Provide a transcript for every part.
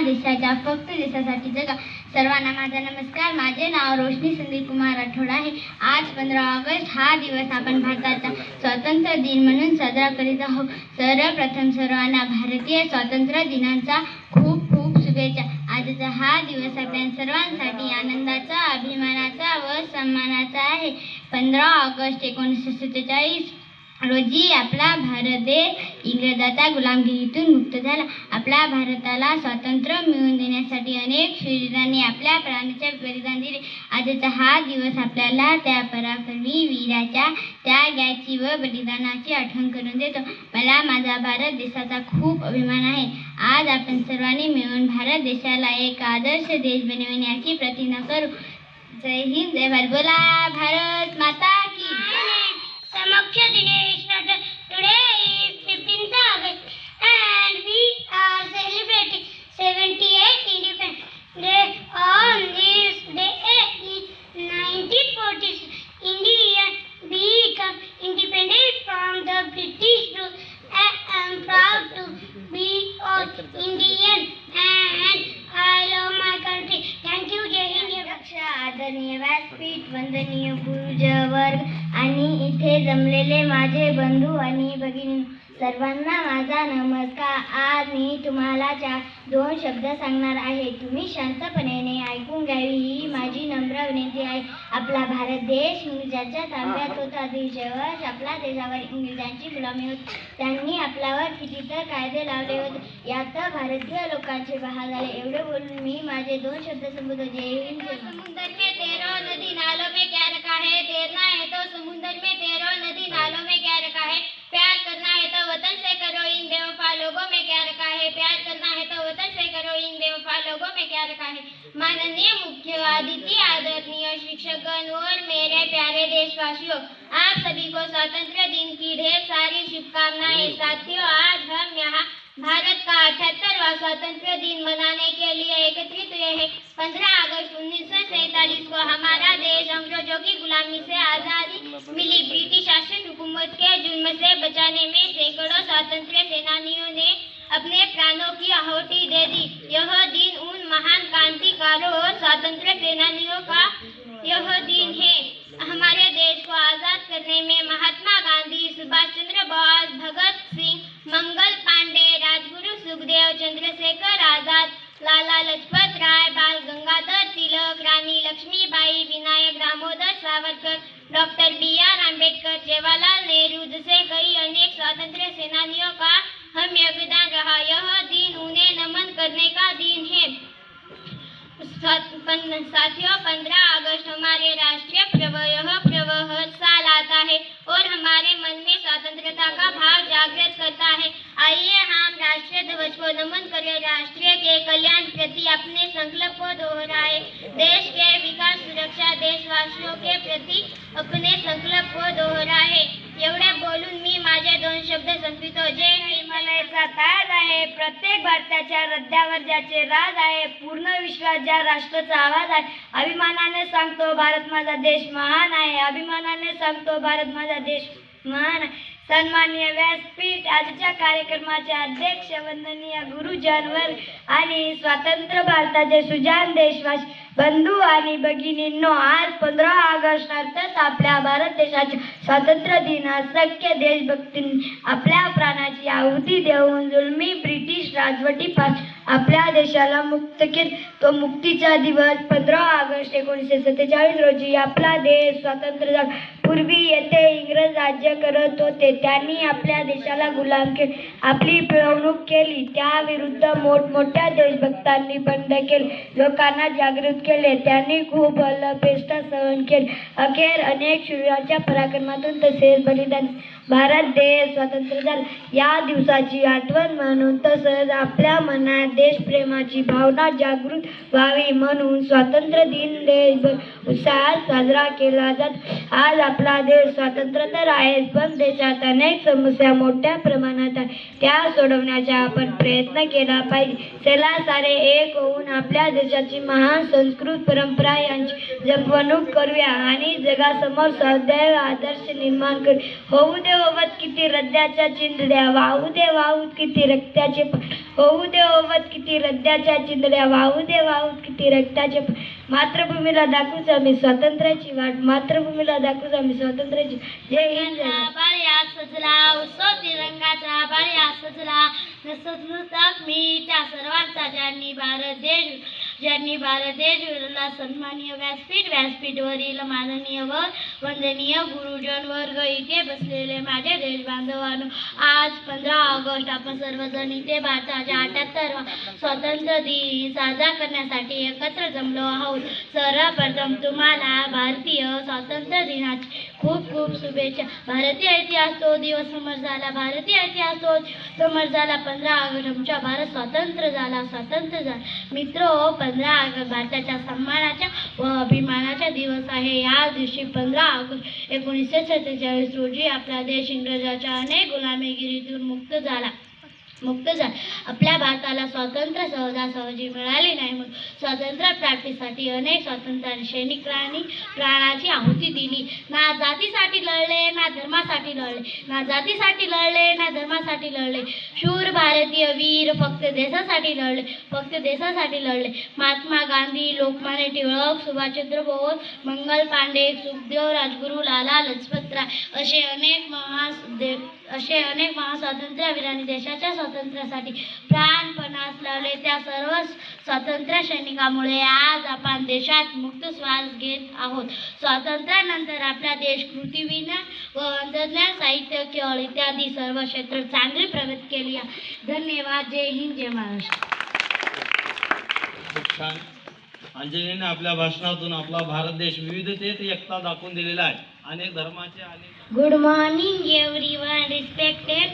देशाच्या फक्त देशासाठी जगा. सर्वांना माझा नमस्कार. माझे नाव रोशनी संदीप कुमार राठोड आहे. आज पंधरा ऑगस्ट हा दिवस आपण भारताचा स्वातंत्र्य दिन म्हणून साजरा करीत आहोत. सर्वप्रथम सर्वांना भारतीय स्वातंत्र्य दिनाचा खूप खूप शुभेच्छा. आजचा हा दिवस आपल्या सर्वांसाठी आनंदाचा अभिमानाचा व सन्मानाचा आहे. पंधरा ऑगस्ट एकोणीसशे सत्तेचाळीस रोजी आपला भारत देश इंग्रजाच्या गुलामगिरीतून मुक्त झाला. आपल्या भारताला स्वातंत्र्य मिळवून देण्यासाठी अनेक शरीरांनी आपल्या प्राणाचे बलिदान दिले. आजचा हा दिवस आपल्याला त्या पराक्रमी वीराच्या त्यागाची व बलिदानाची आठवण करून देतो. मला माझा भारत देशाचा खूप अभिमान आहे. आज आपण सर्वांनी मिळून भारत देशाला एक आदर्श देश बनवण्याची प्रतिज्ञा करू. जय हिंद जय भारत बोला भारत माता व्यासपीठ वंदनीय गुरुज वर्ग आणि इथे जमलेले माझे बंधू आणि भगिनी सर्वांना माझा नमस्कार. आज मी तुम्हाला चार दोन शब्द सांगणार आहे तुम्ही शांतपणे ऐकून घ्यावी ही माझी नम्र विनंती आहे. आपला भारत देश इंग्रजांच्या ताब्यात होता. देशावर आपल्या देशावर इंग्रजांची गुलामी होती. त्यांनी आपल्यावर किती तर कायदे लावले होते. यात भारतीय लोकांचे बहा झाले. एवढे बोलून मी माझे दोन शब्द संबोधतो. जय हिंद समुद्र में तेरो नदी नालों में क्या रखा है? तैरना है तो समुद्र में तेरो नदी नालों करो इन बेवफा लोगों में क्या रखा है? प्यार करना है तो वतन से करो इन बेवफा लोगों में क्या रखा है? माननीय मुख्य अतिथि आदरणीय शिक्षकगण और मेरे प्यारे देशवासियों आप सभी को स्वतंत्र दिन की ढेर सारी शुभकामनाएँ साथियों आज हम यहाँ भारत का अठहत्तरवा स्वतंत्र दिन मनाने के लिए एकत्रित हुए हैं। पंद्रह अगस्त उन्नीस सौ सैतालीस को हमारा देश अंग्रेज़ों की गुलामी से आज़ादी मिली। ब्रिटिश शासन हुकूमत के जुल्म से बचाने में सैकड़ों स्वतंत्र सेनानियों ने अपने प्राणों की आहुति दे दी। यह दिन उन महान क्रांतिकारों और स्वतंत्र सेनानियों का यह दिन है। हमारे साथियों, पंद्रह अगस्त हमारे राष्ट्रीय पर्व यह पर्व हर साल आता है और हमारे मन में स्वतंत्रता का भाव जागृत करता है। आइए हम राष्ट्रीय ध्वज को नमन करें। राष्ट्रीय के कल्याण प्रति अपने संकल्प को दोहराए। देश के विकास, सुरक्षा, देशवासियों के प्रति अपने संकल्प को दोहराए। एवढे बोलून मी माझे दोन शब्द संपितो जे हिमालयाचा ताज आहे प्रत्येक भारताच्या रद्द्यावर ज्याचे राज आहे पूर्ण विश्वात ज्या राष्ट्राचा आवाज आहे अभिमानाने सांगतो भारत माझा देश महान आहे अभिमानाने सांगतो भारत माझा देश महान आहे. सन्माननीय व्यासपीठ आजच्या कार्यक्रमाचे अध्यक्ष वंदनीय गुरुजनवर आणि स्वतंत्र भारताचे सुजान देशवास बंधू आणि भगिनींनो आज पंधरा ऑगस्ट अर्थात आपल्या भारत देशाच्या स्वातंत्र्य दिनात सख्य देशभक्तींनी आपल्या प्राणाची आहुती देऊन जुलमी ब्रिटिश राजवटीपासून आपल्या देशाला मुक्त केले. तो मुक्तीचा दिवस पंधरा ऑगस्ट एकोणीसशे सत्तेचाळीस रोजी आपला देश स्वातंत्र्य झाला. पूर्वी येथे इंग्रज राज्य करत होते. त्यांनी आपल्या देशाला गुलाम केले आपली पिळवणूक केली. त्याविरुद्ध मोठमोठ्या देशभक्तांनी बंड केले. लोकांना जागृत केले. त्यांनी खूप पेष्ट सहन केले. अखेर अनेक शूराच्या पराक्रमातून तसेच बलिदान भारत देश स्वतंत्र झाला. या दिवसाची आठवण म्हणून तसंच आपल्या मनात देशप्रेमाची भावना जागृत व्हावी म्हणून स्वातंत्र्य दिन देशभर उत्साहात साजरा केला जातो. आज आपला देश स्वातंत्र्य तर आहेच पण देशात अनेक समस्या मोठ्या प्रमाणात आहे. त्या सोडवण्याचा आपण प्रयत्न केला पाहिजे. चला सारे एक होऊन आपल्या देशाची महान संस्कृत परंपरा यांची जपवणूक करूया आणि जगासमोर सदैव आदर्श निर्माण करू. होऊ दे होवत किती रद्द्याच्या चिंधड्या वाहू दे वाहू किती रक्ताचे होऊ दे ओवत किती रद्दाच्या चिंधड्या वाहू दे वाहू किती रक्ताचे मातृभूमीला दाखवूच आम्ही स्वातंत्र्याची वाट मातृभूमीला दाखवूच आम्ही स्वातंत्र्याची जय हिंद. बळ्या सजला उत्सव तिरंगाचा बळ्या सजला नसनुतक मी त्या सर्वांचा ज्यांनी भारत देश ज्यांनी भारत देश विरला व्यासपीठ व्यासपीठवरील माननीय व वंदनीय गुरुजन वर्ग इथे बसलेले माझे देश बांधवांनो आज पंधरा ऑगस्ट आपण सर्वजण इथे भारताच्या अठ्याहत्तर स्वातंत्र्य दिन साजरा करण्यासाठी एकत्र जमलो आहोत. सर्वप्रथम तुम्हाला भारतीय स्वातंत्र्य दिनाची खूप खूप शुभेच्छा. भारतीय इतिहास तो दिवस समोर झाला भारतीय इतिहास तो समोर झाला पंधरा ऑगस्ट आमच्या भारत स्वातंत्र्य झाला स्वातंत्र्य झाला. मित्र पंधरा ऑगस्ट भारताच्या सन्मानाच्या व अभिमानाचा दिवस आहे. या दिवशी पंधरा ऑगस्ट एकोणीसशे सत्तेचाळीस रोजी आपला देश इंग्रजाच्या अनेक गुलामीगिरीतून मुक्त झाला. मुक्त झाले. आपल्या भारताला स्वातंत्र्य सहजासहजी मिळाले नाही म्हणून स्वातंत्र्य प्राप्तीसाठी अनेक स्वातंत्र्य सैनिकांनी प्राणाची आहुती दिली. ना जातीसाठी लढले ना धर्मासाठी लढले. ना जातीसाठी लढले ना धर्मासाठी लढले. शूर भारतीय वीर फक्त देशासाठी लढले फक्त देशासाठी लढले. महात्मा गांधी लोकमान्य टिळक सुभाषचंद्र बोस मंगल पांडे सुखदेव राजगुरू लाला लजपतराय असे अनेक महान असे अनेक महास्वातंत्र्यवीरांनी देशाच्या स्वातंत्र्यासाठी प्राणपणास लावले. त्या सर्व स्वातंत्र्य सैनिकामुळे आज आपण देशात मुक्त श्वास घेत आहोत. स्वातंत्र्यानंतर आपला देश कृतीविना व अंतर्ज्ञान साहित्य केवळ इत्यादी सर्व क्षेत्र चांगली प्रगती केली आहे. धन्यवाद. जय हिंद जय महाराष्ट्र. छान. अंजलीने आपल्या भाषणातून आपला भारत देश विविधतेत एकता दाखवून दिलेला आहे. अनेक धर्माचे अनेक Good morning, everyone. Respected.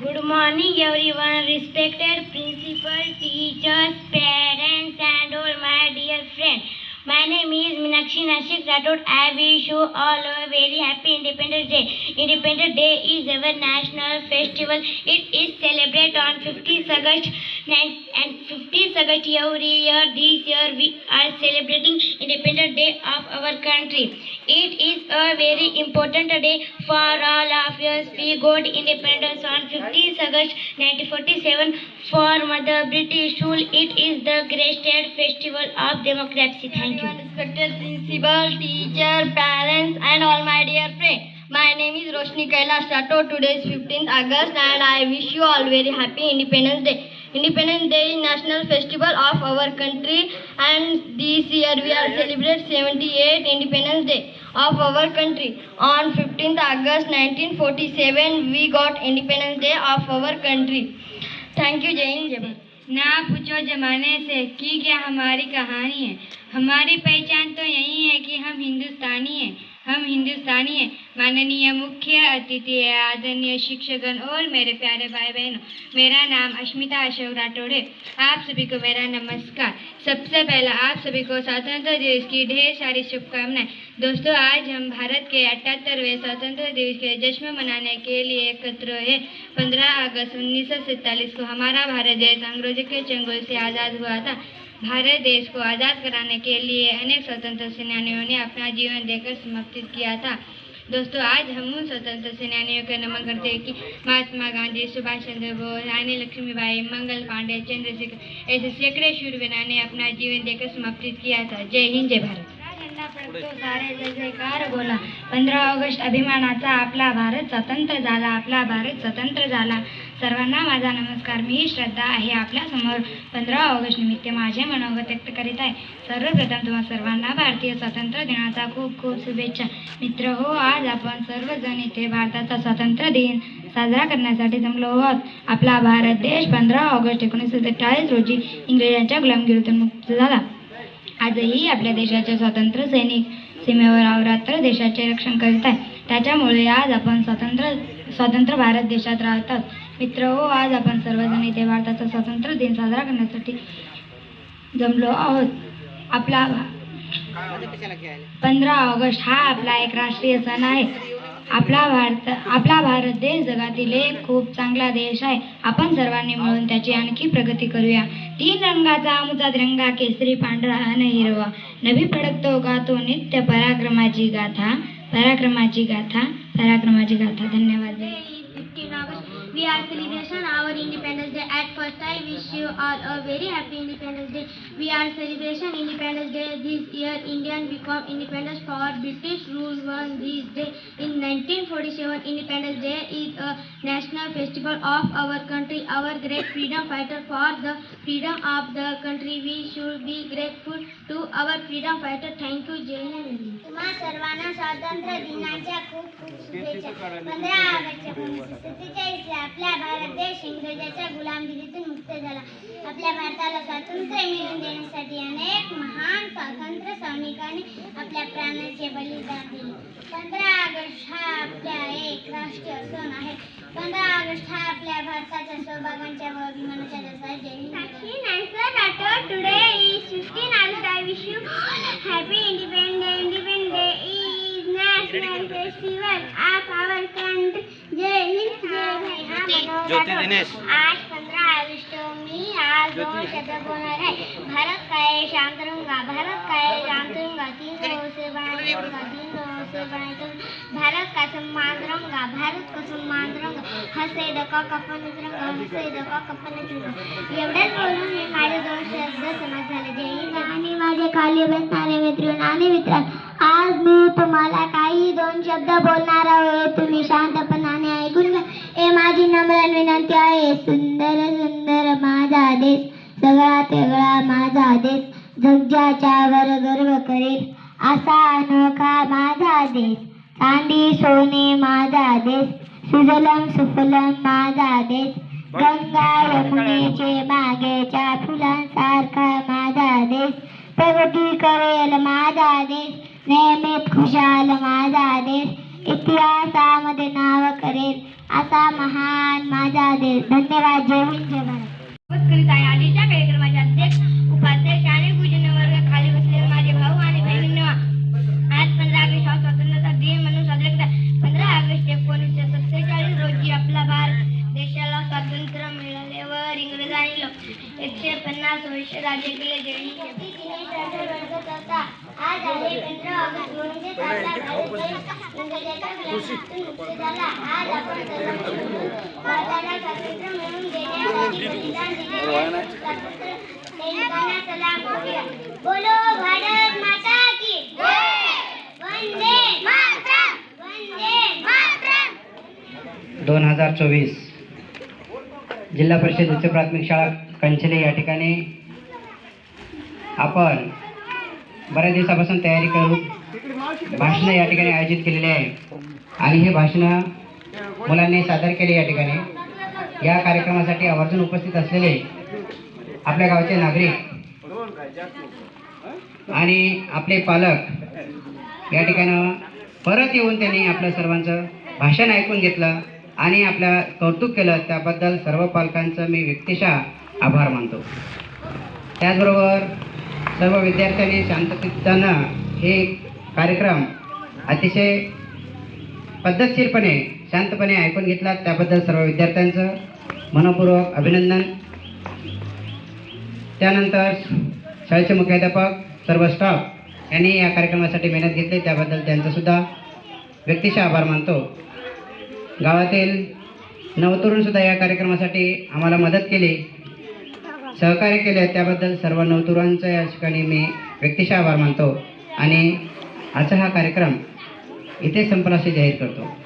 Good morning, everyone. Respected principal, teachers, parents, and all my dear friends. My name is Minakshi Nashik Rathod. I wish you all a very happy Independence Day. Independence Day is our national festival. It is celebrated on 15th August and 15th August every year. This year we are celebrating Independence Day of our country. It is a very important day for all of us. We got independence on 15th August 1947 from the British rule. It is the greatest festival of democracy. Thank you. Respected principal, teacher, parents, and all my dear friends. My name is Roshni Kailash Rathod. Today is 15th August, and I wish you all very happy Independence Day. Independence Day is national festival of our country, and this year we are celebrate 78 Independence Day of our country. On 15th August 1947, we got Independence Day of our country. Thank you, Jai Hind, ना पूछो जमाने से कि क्या हमारी कहानी है हमारी पहचान तो यही है कि हम हिंदुस्तानी हैं हम हिंदुस्तानी हैं। माननीय मुख्य अतिथि आदरणीय शिक्षकगण और मेरे प्यारे भाई बहनों मेरा नाम अश्मिता अशोक राठौड़ है। आप सभी को मेरा नमस्कार। सबसे पहला आप सभी को स्वतंत्र दिवस की ढेर सारी शुभकामनाएँ। दोस्तों, आज हम भारत के अठहत्तरवें स्वतंत्र दिवस के जश्न मनाने के लिए एकत्र हैं। पंद्रह अगस्त उन्नीस सौ सैंतालीस को हमारा भारत देश अंग्रेज़ों के चंगुल से आज़ाद हुआ था। भारत देश को आज़ाद कराने के लिए अनेक स्वतंत्र सेनानियों ने अपना जीवन देकर समर्पित किया था। दोस्तों, आज हम उन स्वतंत्र सेनानियों को नमन करते हैं कि महात्मा गांधी, सुभाष चंद्र बोस, रानी लक्ष्मीबाई, मंगल पांडे, चंद्रशेखर, ऐसे सैकड़े शूरवीरों ने अपना जीवन देकर समर्पित किया था। जय हिंद, जय भारत। सारे जय जयकार बोला। पंधरा ऑगस्ट अभिमानाचा आपला भारत स्वतंत्र झाला, आपला भारत स्वतंत्र झाला। सर्वांना माझा नमस्कार. मी श्रद्धा आहे आपल्यासमोर पंधरा ऑगस्ट निमित्त माझे मनोगत व्यक्त करीत आहे. सर्वप्रथम तुम्हा सर्वांना भारतीय स्वातंत्र्य दिनाचा खूप खूप शुभेच्छा. मित्र हो आज आपण सर्वजण इथे भारताचा स्वातंत्र्य दिन साजरा करण्यासाठी जमलो आहोत. आपला भारत देश पंधरा ऑगस्ट एकोणीसशे सत्तेचाळीस रोजी इंग्रजांच्या गुलामगिरीतून मुक्त झाला. आजही आपल्या देशाचे स्वातंत्र्य सैनिक सीमेवर अवरात्र देशाचे रक्षण करीत आहे. त्याच्यामुळे आज आपण स्वतंत्र स्वतंत्र भारत देशात राहतात. मित्र हो आज आपण सर्वजण इथे भारताचा स्वातंत्र्य दिन साजरा करण्यासाठी जमलो आहोत. आपला पंधरा ऑगस्ट हा आपला एक राष्ट्रीय सण आहे. आपला भारत आपला भारत देश जगातील एक खूप चांगला देश आहे. आपण सर्वांनी मिळून त्याची आणखी प्रगती करूया. तीन रंगाचा आमचा तिरंगा केसरी पांढरा आणि हिरवा. नवी फडकतो गातो नित्य पराक्रमाची गाथा? पराक्रमाची गाथा? पराक्रमाची गाथा. धन्यवाद. We are celebrating our Independence Day. At first, I wish you all a very happy Independence Day. We are celebrating Independence Day this year. Indian become independence for British rule won this day. In 1947, Independence Day is a national festival of our country. Our great freedom fighter for the freedom of the country. We should be grateful to our freedom fighter. Thank you, Jai Hind. तुम्हा सर्वांना स्वातंत्र्य दिनाच्या खूप खूप शुभेच्छा पंधरा August एकोणीसशे सत्तेचाळीसला आपला भारत देश इंग्रजाच्या गुलामगिरीतून मुक्त झाला आपल्या भारताला स्वातंत्र्य मिळवून देण्यासाठी अनेक महान स्वातंत्र्य सैनिकांनी आपल्या प्राणाचे बलिदान दिले पंधरा ऑगस्ट हा आपल्या एक राष्ट्रीय सण आहे पंधरा ऑगस्ट हा आपल्या भारताच्या सौभागांच्या व अभिमानाच्या दिवसात जय Hind. Today is fifteen August I wish you happy independence day independence day is national festival of our country जय हिंद जय दिनेश. आज पंधरा ऑगस्ट मी आज दोन शब्द बोलणार आहे. भारत का है शांत रहूंगा भारत का है शांत रहूंगा तीन सौ से रहूंगा तीन सौ से भारत का सम्मान रहूंगा भारत का सम्मान रहूंगा हसे दका कपनच उतरंगा हसे डका कपनच उतरंगा एवढ्याच बोलून मी माझे दोन शब्द समाज झाले. जय हिंद. आणि माझे खाली बसणारे मित्र आणि मित्र आज मी तुम्हाला काही दोन शब्द बोलणार आहे. तुम्ही शांतपणाने ऐकून घ्या. हे माझी नम्र विनंती आहे. सुंदर सुंदर माझा देश सगळा तेगळा माझा देश जग ज्याच्यावर गर्व करेल. असा अनोखा माझा देश. चांदी सोने माझा देश. सुजलम सुफलम माझा देश. गंगा यमुनेचे मागेच्या फुलांसारखा माझा देश. प्रगती करेल माझा देश. नेहमीत खुशाल माझा देश. इतिहासामध्ये नाव करेल असा महान माझा देश. धन्यवाद. जय हिंद जय भारत. करीत आहे आधीच्या कार्यक्रमाच्या रोजी आपला भारत देशाला स्वातंत्र्य मिळाल्यावर इंग्रजांनी एकशे पन्नास वर्ष राज्य केले. जयंती आज आहे पंधरा ऑगस्ट म्हणजेच आपला भारत देश मुक्त झाला आज आपण भारताला स्वातंत्र्य मिळवून देण्यासाठी बलिदान दिलेल्या स्वातंत्र्य सैनिकांना सलाम करूया बोलो भारत माता की दोन हजार चोवीस. जिल्हा परिषद उच्च प्राथमिक शाळा कंचले या ठिकाणी आपण बऱ्याच दिवसापासून तयारी करून भाषणं या ठिकाणी आयोजित केलेली आहे. आणि हे भाषणं मुलांनी सादर केले या ठिकाणी. या कार्यक्रमासाठी आवर्जून उपस्थित असलेले आपल्या गावचे नागरिक आणि आपले पालक या ठिकाणं परत येऊन त्यांनी आपल्या सर्वांचं भाषण ऐकून घेतलं. आणि आपल्या कौतुक केलं त्याबद्दल सर्व पालकांचं मी व्यक्तिशः आभार मानतो. त्याचबरोबर सर्व विद्यार्थ्यांनी शांततेनं हे कार्यक्रम अतिशय पद्धतशीरपणे शांतपणे ऐकून घेतला त्याबद्दल सर्व विद्यार्थ्यांचं मनपूर्वक अभिनंदन. त्यानंतर शाळेचे मुख्याध्यापक सर्व स्टाफ यांनी या कार्यक्रमासाठी मेहनत घेतली. त्याबद्दल त्यांचंसुद्धा व्यक्तिशः आभार मानतो. गावातील नवतरुणसुद्धा या कार्यक्रमासाठी आम्हाला मदत केली. सहकार्य केले. त्याबद्दल सर्व नवतरुणांचं या ठिकाणी मी व्यक्तिशः आभार मानतो. आणि आजचा हा कार्यक्रम इथे संपला असे जाहीर करतो.